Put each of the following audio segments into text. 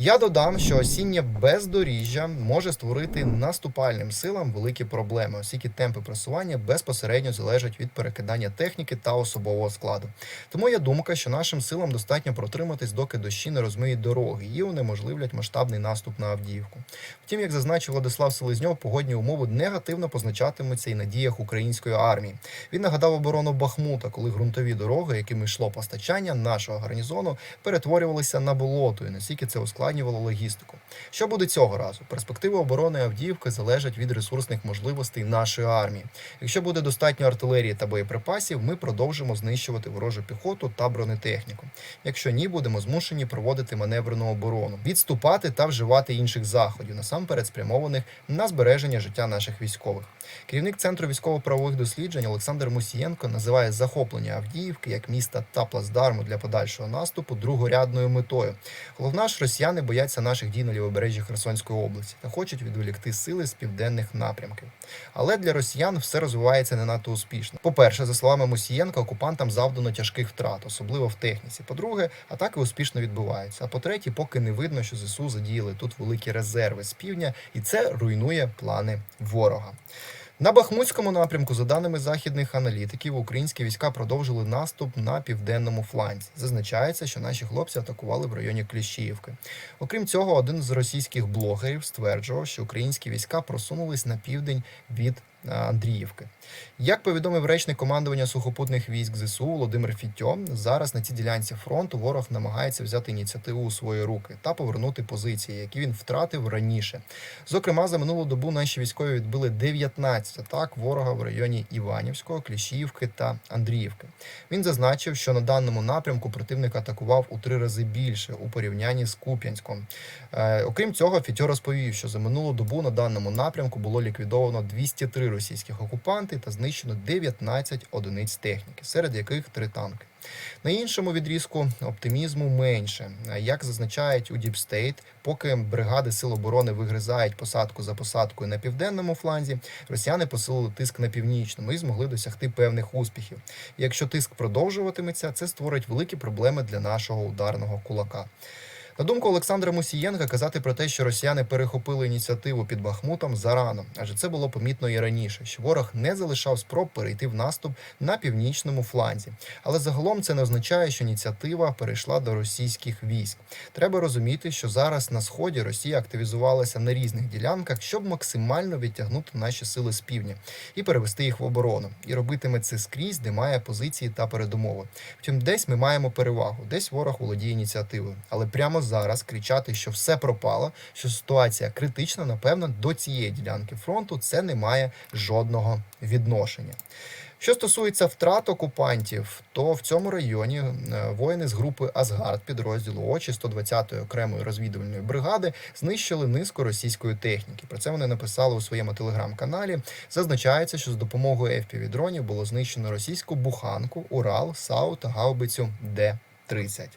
Я додам, що осіннє бездоріжжя може створити наступальним силам великі проблеми, оскільки темпи просування безпосередньо залежать від перекидання техніки та особового складу. Тому є думка, що нашим силам достатньо протриматись, доки дощі не розмиють дороги і унеможливлять масштабний наступ на Авдіївку. Втім, як зазначив Владислав Селезньов, погодні умови негативно позначатимуться і на діях української армії. Він нагадав оборону Бахмута, коли ґрунтові дороги, якими йшло постачання нашого гарнізону, перетворювалися на болото, і наскільки це ускладнювало логістику. Що буде цього разу? Перспективи оборони Авдіївки залежать від ресурсних можливостей нашої армії. Якщо буде достатньо артилерії та боєприпасів, ми продовжимо знищувати ворожу піхоту та бронетехніку. Якщо ні, будемо змушені проводити маневрену оборону, відступати та вживати інших заходів, насамперед спрямованих на збереження життя наших військових. Керівник центру військово-правових досліджень Олександр Мусієнко називає захоплення Авдіївки як міста та плацдарму для подальшого наступу другорядною метою. Головна ж росіяни бояться наших дій на лівобережжі Херсонської області та хочуть відволікти сили з південних напрямків. Але для росіян все розвивається не надто успішно. По-перше, за словами Мусієнка, окупантам завдано тяжких втрат, особливо в техніці. По-друге, атаки успішно відбуваються. А по-третє, поки не видно, що ЗСУ задіяли тут великі резерви з півдня, і це руйнує плани ворога. На Бахмутському напрямку, за даними західних аналітиків, українські війська продовжили наступ на південному фланзі. Зазначається, що наші хлопці атакували в районі Кліщіївки. Окрім цього, один з російських блогерів стверджував, що українські війська просунулись на південь від Андріївки. Як повідомив речник командування сухопутних військ ЗСУ Володимир Фітьо, зараз на цій ділянці фронту ворог намагається взяти ініціативу у свої руки та повернути позиції, які він втратив раніше. Зокрема, за минулу добу наші військові відбили 19 атак ворога в районі Іванівського, Кліщіївки та Андріївки. Він зазначив, що на даному напрямку противник атакував у три рази більше у порівнянні з Куп'янськом. Е, окрім цього, Фітьо розповів, що за минулу добу на даному напрямку було ліквідовано 203 російських окупанти та знищено 19 одиниць техніки, серед яких три танки. На іншому відрізку оптимізму менше. Як зазначають у State, поки бригади Сил оборони вигризають посадку за посадкою на південному фланзі, росіяни посилили тиск на північному і змогли досягти певних успіхів. Якщо тиск продовжуватиметься, це створить великі проблеми для нашого ударного кулака. На думку Олександра Мусієнка, казати про те, що росіяни перехопили ініціативу під Бахмутом зарано, адже це було помітно і раніше, що ворог не залишав спроб перейти в наступ на північному фланзі. Але загалом це не означає, що ініціатива перейшла до російських військ. Треба розуміти, що зараз на сході Росія активізувалася на різних ділянках, щоб максимально відтягнути наші сили з півдня і перевести їх в оборону. І робитиме це скрізь, де має позиції та передумови. Втім, десь ми маємо перевагу, десь ворог володіє ініціативою. Але прямо зараз кричати, що все пропало, що ситуація критична, напевно, до цієї ділянки фронту це не має жодного відношення. Що стосується втрат окупантів, то в цьому районі е, воїни з групи Асгард підрозділу ОЧі 120-ї окремої розвідувальної бригади знищили низку російської техніки. Про це вони написали у своєму телеграм-каналі. Зазначається, що з допомогою fpv дронів було знищено російську буханку, Урал, САУ та гаубицю Д-30.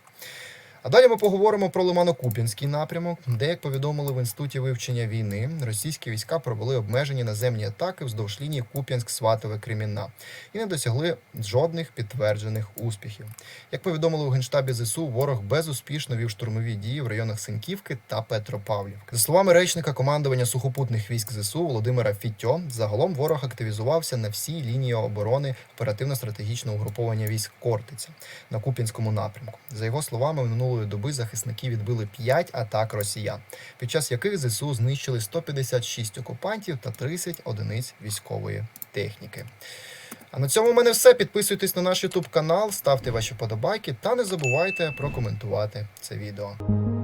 А далі ми поговоримо про Лимано-Куп'янський напрямок, де, як повідомили в інституті вивчення війни, російські війська провели обмежені наземні атаки вздовж лінії Куп'янськ-Сватове Кремінна і не досягли жодних підтверджених успіхів. Як повідомили у генштабі ЗСУ, ворог безуспішно вів штурмові дії в районах Синьківки та Петропавлівки. За словами речника командування сухопутних військ ЗСУ Володимира Фітьо, загалом ворог активізувався на всій лінії оборони оперативно-стратегічного угруповання військ Кортиця на Куп'янському напрямку. За його словами, минулої доби захисники відбили 5 атак росіян, під час яких ЗСУ знищили 156 окупантів та 30 одиниць військової техніки. А на цьому в мене все. Підписуйтесь на наш YouTube канал, ставте ваші подобайки та не забувайте прокоментувати це відео.